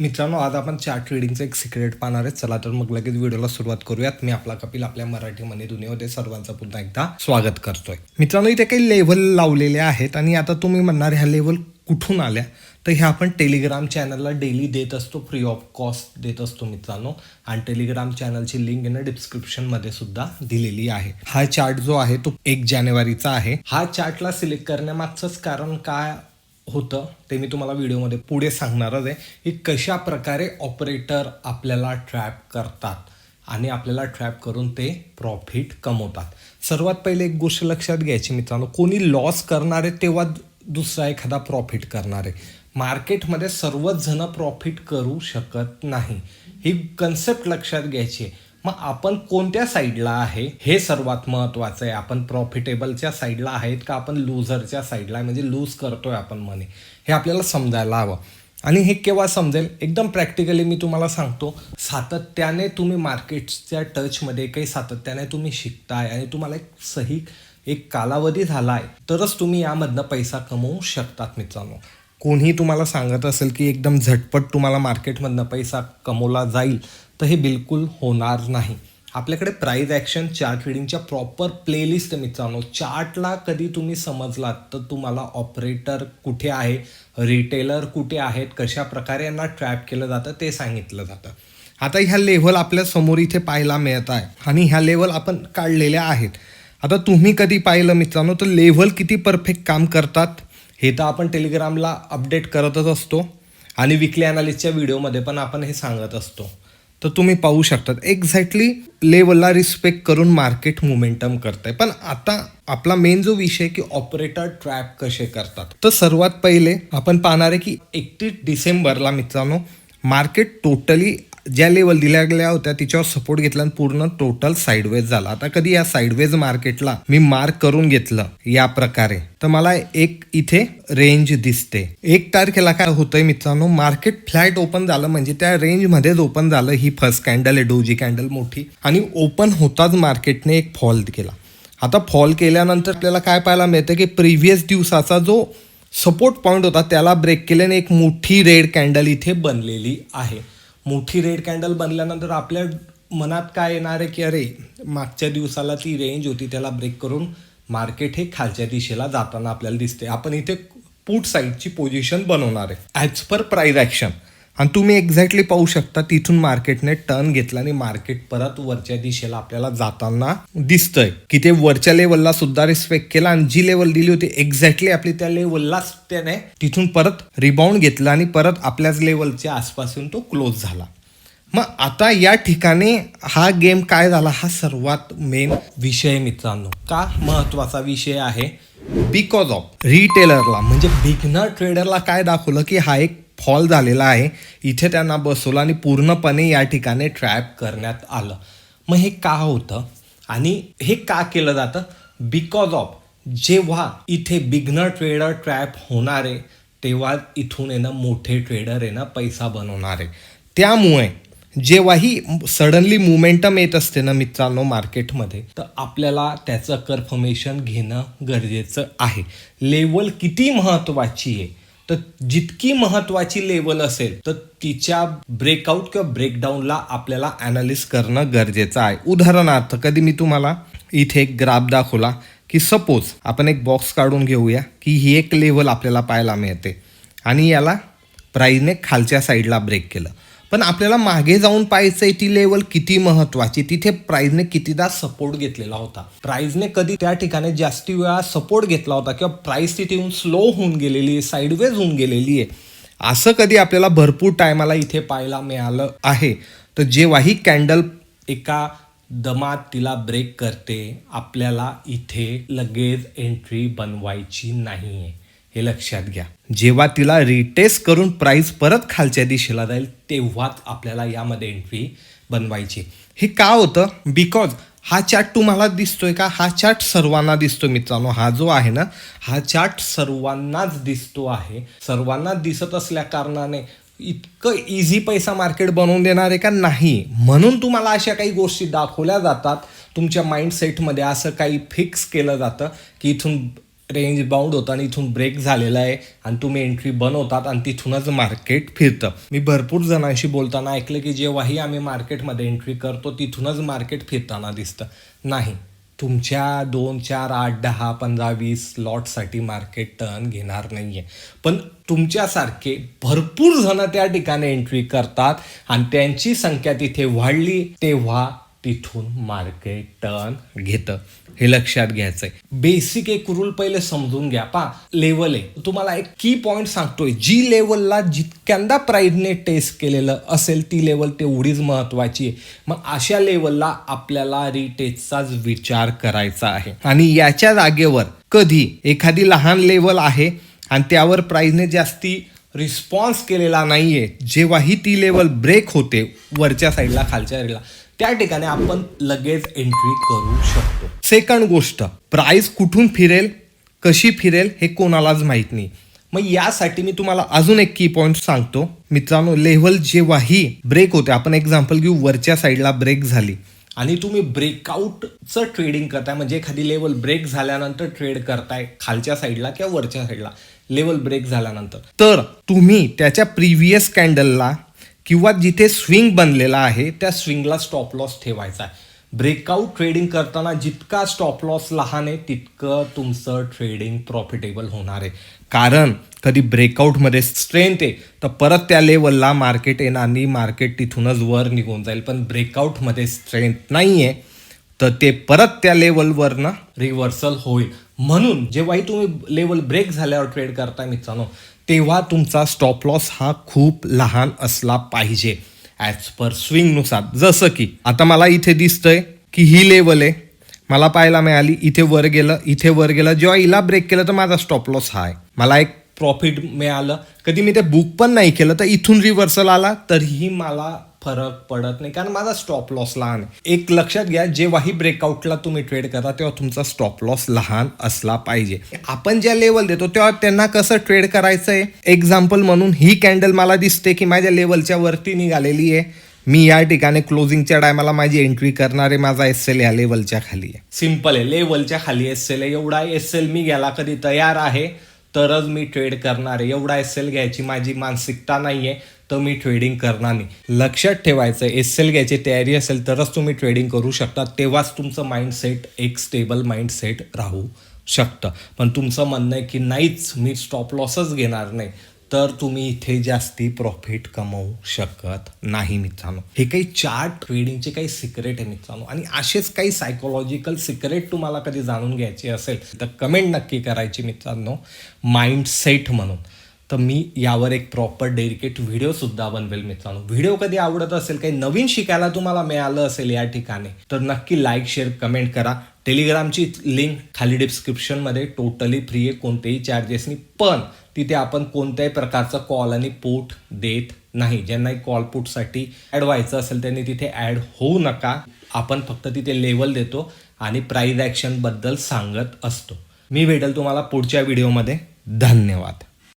मित्रांनो आज आपण चार्ट रिडिंगचं एक सिक्रेट पाहणार आहे. चला तर मग लगेच व्हिडिओला सुरुवात करूयात. मी आपला कपिल आपल्या मराठी मनी दुनियामध्ये सर्वांचं पुन्हा एकदा स्वागत करतोय. मित्रांनो इथे काही लेवल लावलेले आहेत आणि आता तुम्ही म्हणणार ह्या लेवल कुठून आल्या? तर ह्या आपण टेलिग्राम चॅनलला डेली देत असतो फ्री ऑफ कॉस्ट देत असतो मित्रांनो. आणि टेलिग्राम चॅनलची लिंक आहे डिस्क्रिप्शनमध्ये सुद्धा दिलेली आहे. हा चार्ट जो आहे तो एक जानेवारीचा आहे. हा चार्टला सिलेक्ट करण्यामागचंच कारण काय होतं ते मी तुम्हाला व्हिडिओमध्ये पुढे सांगणारच आहे की कशा प्रकारे ऑपरेटर आपल्याला ट्रॅप करतात आणि आपल्याला ट्रॅप करून ते प्रॉफिट कमवतात. सर्वात पहिले एक गोष्ट लक्षात घ्यायची मित्रांनो कोणी लॉस करणारे तेव्हा दुसरा एखादा प्रॉफिट करणार. आहे मार्केटमध्ये सर्वच जण प्रॉफिट करू शकत नाही. ही कन्सेप्ट लक्षात घ्यायची आहे. मग आपण कोणत्या साईडला आहे? हे सर्वात महत्त्वाचं आहे. आपण प्रॉफिटेबलच्या साईडला आहेत का आपण लूझरच्या साईडला आहे? म्हणजे लूज करतोय आपण मनी हे आपल्याला समजायला हवं. आणि हे केव्हा समजेल? एकदम प्रॅक्टिकली मी तुम्हाला सांगतो. सातत्याने तुम्ही मार्केटच्या टचमध्ये काही सातत्याने तुम्ही शिकताय आणि तुम्हाला एक सही एक कालावधी झाला आहे तरच तुम्ही यामधनं पैसा कमवू शकतात मित्रांनो. कोणीही तुम्हाला सांगत असेल की एकदम झटपट तुम्हाला मार्केटमधनं पैसा कमवला जाईल तर हे बिलकुल होणार नाही. आपल्याकडे प्राईज ॲक्शन चार्ट रिडिंगच्या प्रॉपर प्लेलिस्ट मित्रांनो. चार्टला कधी तुम्ही समजलात तर तुम्हाला ऑपरेटर कुठे आहे रिटेलर कुठे आहेत कशा प्रकारे यांना ट्रॅप केलं जातं ते सांगितलं जातं. आता ह्या लेव्हल आपल्यासमोर इथे पाहायला मिळत आहे आणि ह्या लेव्हल आपण काढलेल्या आहेत. आता तुम्ही कधी पाहिलं मित्रांनो तर लेव्हल किती परफेक्ट काम करतात हे तर आपण टेलिग्रामला अपडेट करतच असतो. आणि विकली अनालिस्टच्या व्हिडिओमध्ये पण आपण हे सांगत असतो. तर तुम्ही पाहू शकतात. एक्झॅक्टली लेवलला रिस्पेक्ट करून मार्केट मुमेंटम करत आहे पण आता आपला मेन जो विषय की ऑपरेटर ट्रॅप कसे करतात. तर सर्वात पहिले आपण पाहणार आहे की एकतीस डिसेंबरला मित्रांनो मार्केट टोटली ज्या लेवल दिल्या गेल्या होत्या तिच्यावर सपोर्ट घेतला आणि पूर्ण टोटल साईडवेज झाला. आता कधी या साईडवेज मार्केटला मी मार्क करून घेतलं या प्रकारे तर मला एक इथे रेंज दिसते. एक तारखेला काय होतंय मित्रांनो मार्केट फ्लॅट ओपन झालं म्हणजे त्या रेंजमध्येच ओपन झालं ही फर्स्ट कॅन्डल आहे डोजी कॅन्डल मोठी. आणि ओपन होताच मार्केटने एक फॉल केला. आता फॉल केल्यानंतर आपल्याला काय पाहायला मिळतं की प्रिव्हियस दिवसाचा जो सपोर्ट पॉईंट होता त्याला ब्रेक केल्याने एक मोठी रेड कॅन्डल इथे बनलेली आहे. मोठी रेड कॅन्डल बनल्यानंतर आपल्या मनात काय येणार आहे की अरे मागच्या दिवसाला ती रेंज होती त्याला ब्रेक करून मार्केट हे खालच्या दिशेला जाताना आपल्याला दिसते आपण इथे पुट साईडची पोझिशन बनवणार आहे. ॲज पर प्राईज ॲक्शन आणि तुम्ही एक्झॅक्टली पाहू शकता तिथून मार्केटने टर्न घेतला आणि मार्केट परत वरच्या दिशेला आपल्याला जाताना दिसतंय. की ते वरच्या लेवलला सुद्धा रिस्पेक्ट केला आणि जी लेवल दिली होती एक्झॅक्टली आपली त्या लेवललाच त्याने तिथून परत रिबाउंड घेतला आणि परत आपल्याच लेवलच्या आसपासून तो क्लोज झाला. मग आता या ठिकाणी हा गेम काय झाला? हा सर्वात मेन विषय मित्रांनो. का महत्त्वाचा विषय आहे? बिकॉज ऑफ रिटेलरला म्हणजे बिगनर ट्रेडरला काय दाखवलं की हा एक फॉल झालेला आहे. इथे त्यांना बसवलं आणि पूर्णपणे या ठिकाणी ट्रॅप करण्यात आलं. मग हे का होतं? आणि हे का केलं जातं? बिकॉज ऑफ जेव्हा इथे बिगनर ट्रेडर ट्रॅप होणार आहे तेव्हा इथून येणं ना मोठे ट्रेडर आहे ना पैसा बनवणार आहे. त्यामुळे जेव्हाही सडनली मुमेंटम येत असते ना मित्रांनो मार्केटमध्ये तर आपल्याला त्याचं कन्फर्मेशन घेणं गरजेचं आहे. लेवल किती महत्त्वाची आहे? तर जितकी महत्त्वाची लेवल असेल तर तिच्या ब्रेकआउट किंवा ब्रेकडाऊनला आपल्याला ॲनालिस करणं गरजेचं आहे. उदाहरणार्थ कधी मी तुम्हाला इथे एक ग्राफ दाखवला की सपोज आपण एक बॉक्स काढून घेऊया की ही एक लेवल आपल्याला पाहायला मिळते. आणि याला प्राईजने खालच्या साईडला ब्रेक केलं. पण आपल्याला मागे जाऊन पाहायचंय ती लेवल किती महत्वाची तिथे प्राईजने कितीदा सपोर्ट घेतलेला होता. प्राईजने कधी त्या ठिकाणी जास्ती वेळा सपोर्ट घेतला होता किंवा प्राईस तिथे येऊन स्लो होऊन गेलेली आहे साईडवेज होऊन गेलेली आहे. असं कधी आपल्याला भरपूर टायमाला इथे पाहायला मिळालं आहे. तर जेव्हाही कॅन्डल एका दमात तिला ब्रेक करते आपल्याला इथे लगेच एंट्री बनवायची नाही आहे हे लक्षात घ्या. जेव्हा तिला रिटेस्ट करून प्राईस परत खालच्या दिशेला जाईल तेव्हाच आपल्याला यामध्ये एंट्री बनवायची. हे का होतं? बिकॉज हा चार्ट तुम्हाला दिसतोय का? हा चार्ट सर्वांना दिसतो मित्रांनो. हा जो आहे ना हा चार्ट सर्वांनाच दिसतो आहे. सर्वांनाच दिसत असल्या कारणाने इतकं इझी पैसा मार्केट बनवून देणार आहे का? नाही. म्हणून तुम्हाला अशा काही गोष्टी दाखवल्या जातात. तुमच्या माइंडसेटमध्ये असं काही फिक्स केलं जातं की इथून रेंज बाउंड होतं आणि इथून ब्रेक झालेला आहे. आणि तुम्ही एंट्री बनवतात आणि तिथूनच मार्केट फिरतं. मी भरपूर जणांशी बोलताना ऐकलं की जेव्हाही आम्ही मार्केटमध्ये एंट्री करतो तिथूनच मार्केट फिरताना दिसतं. नाही तुमच्या दोन चार आठ दहा पंधरा वीस लॉटसाठी मार्केट टर्न घेणार नाहीये. पण तुमच्यासारखे भरपूर जण त्या ठिकाणी एंट्री करतात आणि त्यांची संख्या तिथे वाढली तेव्हा तिथून मार्केट टर्न घेतं. हे लक्षात घ्यायचंय. बेसिक एक रूल पहिले समजून घ्या. पा लेवल आहे. तुम्हाला एक की पॉइंट सांगतोय. जी लेवलला जितक्यांदा प्राईडने टेस्ट केलेलं असेल ती लेवल तेवढीच महत्वाची आहे. मग अशा लेवलला आपल्याला रिटेस्टचाच विचार करायचा आहे. आणि याच्या जागेवर कधी एखादी लहान लेवल आहे आणि त्यावर प्राईजने जास्ती रिस्पॉन्स केलेला नाही आहे जेव्हाही ती लेवल ब्रेक होते वरच्या साईडला खालच्या साईडला त्या ठिकाणी आपण लगेच एंट्री करू शकतो. सेकंड गोष्ट प्राईस कुठून फिरेल कशी फिरेल हे कोणालाच माहीत नाही. मग यासाठी मी तुम्हाला अजून एक की पॉईंट सांगतो. मित्रांनो लेव्हल जेव्हाही ब्रेक होते आपण एक्झाम्पल घेऊ वरच्या साईडला ब्रेक झाली. आणि तुम्ही ब्रेकआउटचं ट्रेडिंग करताय म्हणजे एखादी लेवल ब्रेक झाल्यानंतर ट्रेड करताय खालच्या साईडला किंवा वरच्या साईडला. लेवल ब्रेक झाल्यानंतर. तर तुम्ही त्याच्या प्रिव्हियस कॅन्डलला किंवा जिथे स्विंग बनलेला आहे त्या स्विंगला स्टॉप लॉस ठेवायचा आहे. ब्रेकआउट ट्रेडिंग करताना जितका स्टॉप लॉस लहान आहे तितकं तुमचं ट्रेडिंग प्रॉफिटेबल होणार आहे. कारण कधी ब्रेकआउटमध्ये स्ट्रेंथ आहे तर परत त्या लेवलला मार्केट येणार नाही मार्केट तिथूनच वर निघून जाईल. पण ब्रेकआउटमध्ये स्ट्रेंथ नाही आहे तर ते परत त्या लेवलवरनं रिव्हर्सल होईल. म्हणून जेव्हाही तुम्ही लेवल ब्रेक झाल्यावर ट्रेड करताय मित्रांनो तेव्हा तुमचा स्टॉप लॉस हा खूप लहान असला पाहिजे. ॲज पर स्विंगनुसार जसं की आता मला इथे दिसतंय की ही लेवल आहे. मला पाहायला मिळाली इथे वर गेलं इथे वर गेलं. जेव्हा हिला ब्रेक केलं तर माझा स्टॉप लॉस हा आहे. मला एक प्रॉफिट मिळालं. कधी मी ते बुक पण नाही केलं तर इथून रिव्हर्सल आला तरीही मला फरक पडत नाही. कारण माझा स्टॉप लॉस लहान आहे. एक लक्षात घ्या जेव्हाही ब्रेकआउटला तुम्ही ट्रेड करा तेव्हा तुमचा स्टॉप लॉस लहान असला पाहिजे. आपण ज्या लेवल देतो तेव्हा त्यांना कसं ट्रेड करायचं आहे एक्झाम्पल म्हणून ही कॅन्डल मला दिसते की माझ्या लेवलच्या वरती निघालेली आहे. मी या ठिकाणी क्लोजिंगच्या टायमाला माझी एंट्री करणार आहे माझा एस एल या लेवलच्या खाली आहे. सिंपल आहे. लेवलच्या खाली एस एल आहे. एवढा एस एल मी घ्यायला कधी तयार आहे तरच मी ट्रेड करणार आहे. एवढा एस एल घ्यायची माझी मानसिकता नाही आहे तर मी ट्रेडिंग करणार नाही. लक्षात ठेवायचं एस एल घ्यायची तयारी असेल तरच तुम्ही ट्रेडिंग करू शकता. तेव्हाच तुमचं माइंडसेट एक स्टेबल माइंडसेट राहू शकतं. पण तुमचं म्हणणं आहे की नाहीच मी स्टॉप लॉसच घेणार नाही तर तुम्ही इथे जास्ती प्रॉफिट कमवू शकत नाही मित्रांनो. हे काही चार्ट ट्रेडिंगचे काही सिक्रेट आहे मित्रांनो. आणि असेच काही सायकोलॉजिकल सिक्रेट तुम्हाला कधी जाणून घ्यायचे असेल तर कमेंट नक्की करायची मित्रांनो. माइंडसेट म्हणून. तर मी यावर एक प्रॉपर डेडिकेट व्हिडिओ सुद्धा बनवेल मित्रांनो. व्हिडिओ कधी आवडत असेल काही नवीन शिकायला तुम्हाला मिळालं असेल या ठिकाणी तर नक्की लाईक शेअर कमेंट करा. टेलिग्रामची लिंक खाली डिस्क्रिप्शनमध्ये टोटली फ्री आहे कोणतेही चार्जेस नाही. पण तिथे आपण कोणत्याही प्रकारचा कॉल आणि पोट देत नाही. ज्यांनाही कॉल पुटसाठी ॲड व्हायचं असेल त्यांनी तिथे ॲड होऊ नका. आपण फक्त तिथे लेवल देतो आणि प्राईज ॲक्शनबद्दल सांगत असतो. मी भेटेल तुम्हाला पुढच्या व्हिडिओमध्ये धन्यवाद.